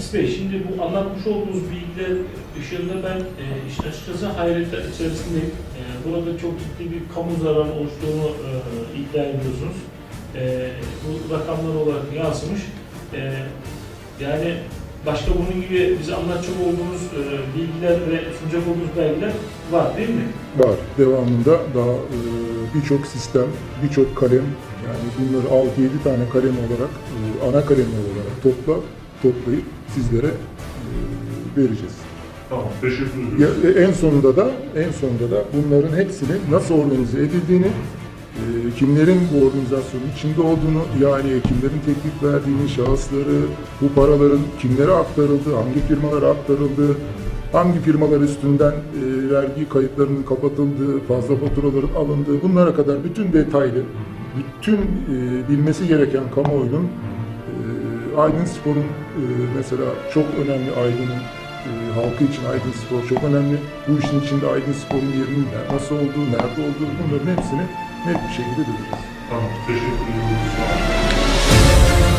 İs Bey, şimdi bu anlatmış olduğunuz bilgiler ışığında ben e, işin açıkçası hayretler içerisindeyim. E, burada çok ciddi bir kamu zararı oluştuğunu e, iddia ediyorsunuz. E, bu rakamlar olarak yansımış. E, yani başka bunun gibi bize anlatacak olduğunuz e, bilgiler ve sunacak olduğunuz belgeler var değil mi? Var. Devamında daha e, birçok sistem, birçok kalem, yani bunları 6-7 tane kalem olarak, e, ana kalem olarak topla, toplayıp sizlere e, vereceğiz. Tamam, teşekkür ederim. Ya, e, en sonunda da en sonunda da bunların hepsinin nasıl organize edildiğini, e, kimlerin bu organizasyonun içinde olduğunu, yani kimlerin teklif verdiğini, şahısları, bu paraların kimlere aktarıldığı, hangi firmalara aktarıldığı, hangi firmalar üstünden e, vergi kayıtlarının kapatıldığı, fazla faturaların alındığı, bunlara kadar bütün detaylı, bütün e, bilmesi gereken kamuoyunun Aydın Spor'un e, mesela çok önemli Aydın'ın e, halkı için Aydın Spor çok önemli. Bu işin içinde Aydın Spor'un yerinin nasıl olduğu, nerede olduğu bunların hepsini net bir şekilde biliriz. Tamam, teşekkür olun.